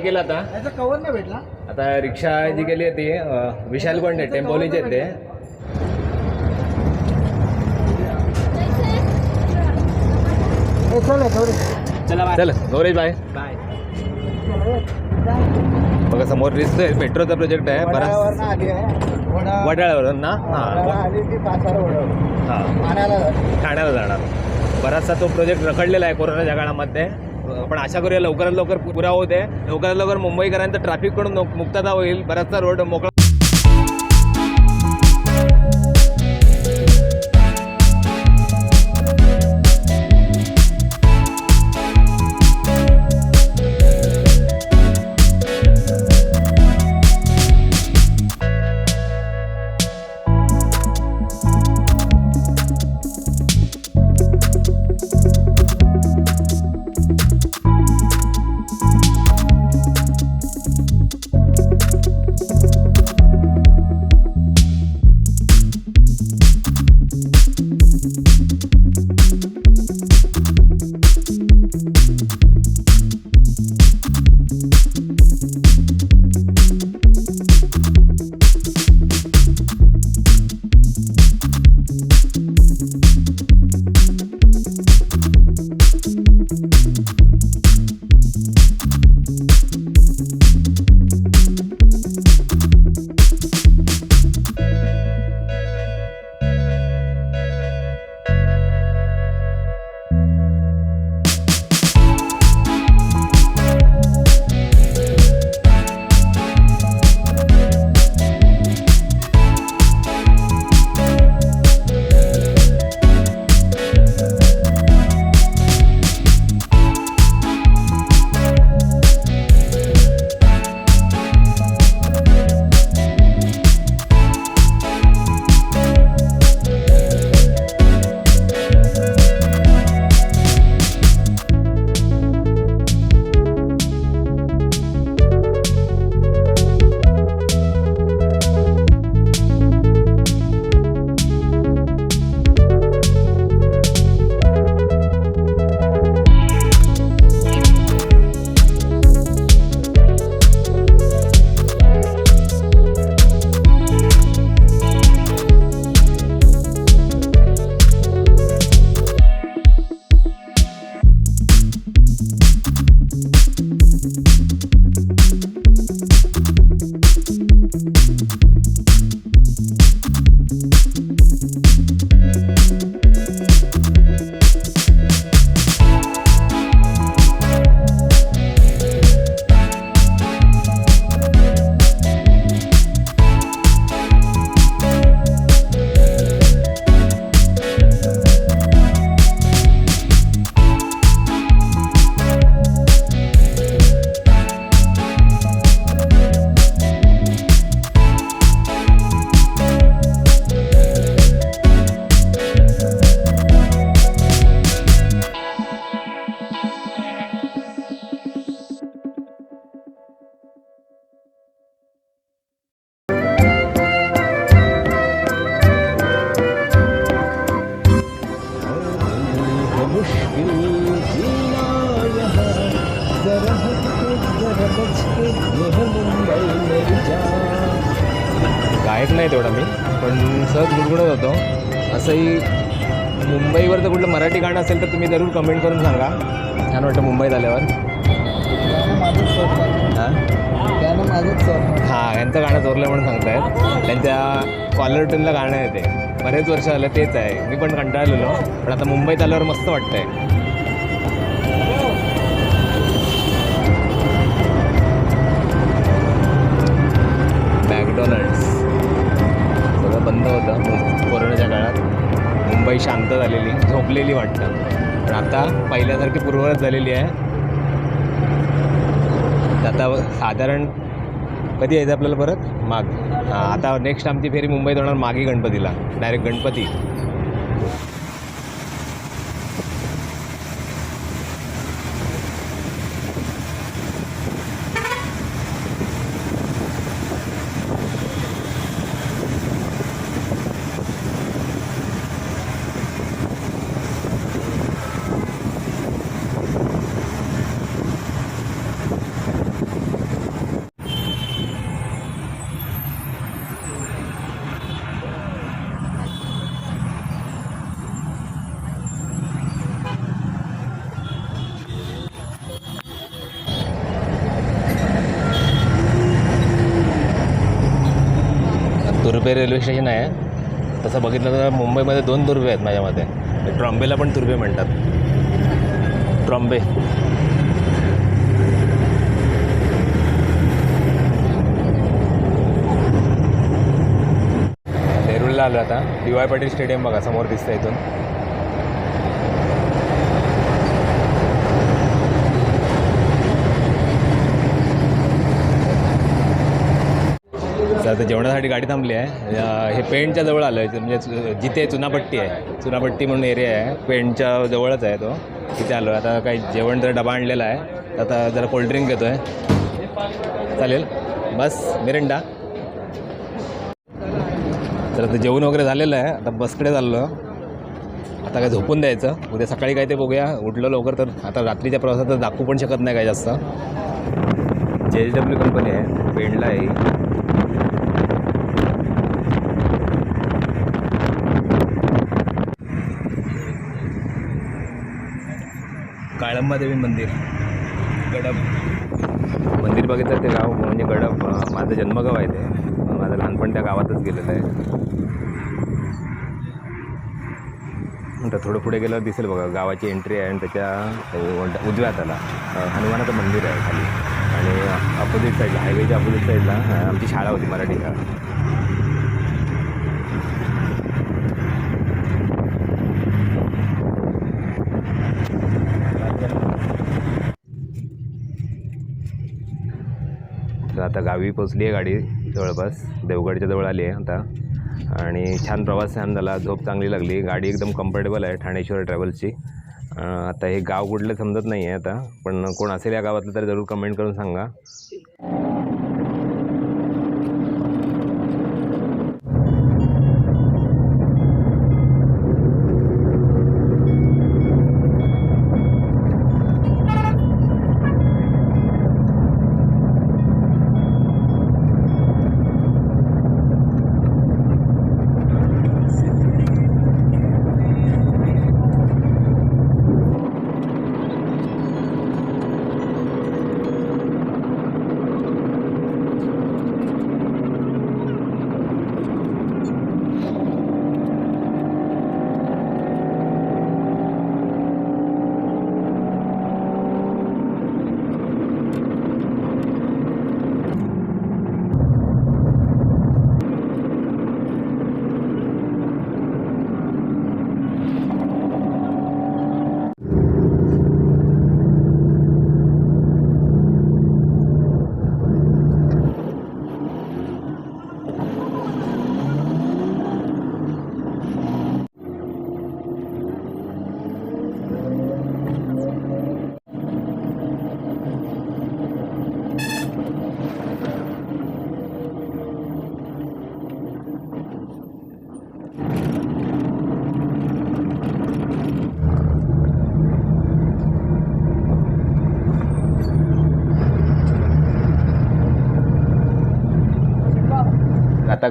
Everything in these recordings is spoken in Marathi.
काय केलं आता? याचा कवर नाही भेटला. आता रिक्षा जी गेली आहे ती अं, विशाल कोंडे टेम्पोलीची आहेत ते हे चल थोडी चला चल गौरेश बाय बाय बघा समोर दिसतोय मेट्रोचा प्रोजेक्ट आहे बराच वडाळावरनं आली आहे. वडा वडाळ्यावरून ना? वडाळा हां आली की पाचार वडा हां. पाण्याला ठाण्याला जाणार. बराचसा तो प्रोजेक्ट रखडलेला आहे कोरोनाच्या काळामध्ये. पण आशा करूया लवकरात लवकर पुरा होते लवकरात लवकर मुंबईकरांचं ट्रॅफिककडून नो- मुक्तता होईल. बराचसा रोड मोकळा गायक नाही तेवढा मी. पण सहज गुणगुणत होतो. असंही मुंबईवर जर कुठलं मराठी गाणं असेल तर तुम्ही जरूर कमेंट करून सांगा. छान वाटतं मुंबईत आल्यावर. हां? हां यांचं गाणं चोरलं म्हणून सांगतायत. त्यांच्या कॉलर ट्यूनला गाणं आहे ते. बरेच वर्ष झालं तेच आहे. मी पण कंटाळलेलो. पण आता मुंबईत आल्यावर मस्त वाटतंय. वाटतं. पण आता पहिल्यासारखी पूर्ववत झालेली आहे. आता साधारण कधी यायचं आपल्याला परत? माग. हां आता नेक्स्ट आमची फेरी मुंबईत होणार मागे गणपतीला. Direct Ganpati. Turbhe railway station आहे. तसं बघितलं तर मुंबईमध्ये दोन तुर्भे आहेत माझ्या मते ट्रॉम्बेला पण तुर्भे म्हणतात. ट्रॉम्बे. नेरूळला आलो आता. डी वाय पाटील स्टेडियम बघा समोर दिसतं इथून. तर आता जेवणासाठी गाडी थांबली आहे. हे पेंटच्या जवळ आलं आहे म्हणजे चु- जिथे चुनापट्टी आहे. चुनापट्टी म्हणून एरिया आहे. पेंटच्या जवळच आहे तो. तिथे आलो आता काही जेवण जर डबा आणलेला आहे तर आता जरा कोल्ड्रिंक घेतो आहे चालेल. बस मिरिंडा. तर आता जेवण वगैरे झालेलं आहे. आता बसकडे चाललो आता काय झोपून द्यायचं. उद्या सकाळी काय ते बघूया. उठलं लवकर तर आता रात्रीच्या प्रवासात तर दाखवू पण शकत नाही काय जास्त. जे एच डब्ल्यू कंपनी आहे. पेंडला आहे. ही. मंदिर गडप मंदिर बघितलं ते गाव म्हणजे गडप माझं जन्मगाव आहे ते. माझं लहानपण त्या गावातच गेलेलं आहे. आता थोडं पुढे गेल्यावर दिसेल बघा गावाची एंट्री आहे आणि त्याच्या उजव्या हाताला हनुमानाचं मंदिर आहे खाली. आणि अपोजिट साईडला हायवेच्या अपोजिट साईडला आमची शाळा होती मराठी शाळा. आता गावी पोचली आहे गाडी जवळपास. देवगडच्या जवळ आली आहे आता. आणि छान प्रवास छान झाला झोप चांगली लागली. गाडी एकदम कम्फर्टेबल आहे ठाणेश्वर ट्रॅव्हल्सची आता हे गाव कुठलं समजत नाही आहे आता. पण कोण असेल या गावातलं तर जरूर कमेंट करून सांगा.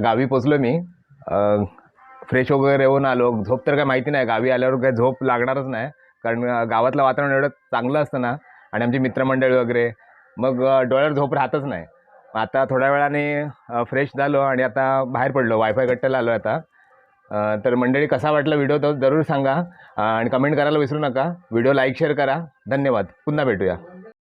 गावी पोचलो मी. फ्रेश वगैरे येऊन आलो. झोप तर काय माहिती नाही. गावी आल्यावर काय झोप लागणारच नाही. कारण गावातलं वातावरण एवढं चांगलं असतं ना. आणि आमची मित्रमंडळी वगैरे. मग डोळ्यावर झोप राहतच नाही. आता थोड्या वेळाने फ्रेश झालो आणि आता बाहेर पडलो. वायफाय गट्ट्याला आलो आता. तर मंडळी कसा वाटला व्हिडिओ तो? जरूर सांगा. आणि कमेंट करायला विसरू नका. व्हिडिओ लाईक शेअर करा. धन्यवाद. पुन्हा भेटूया.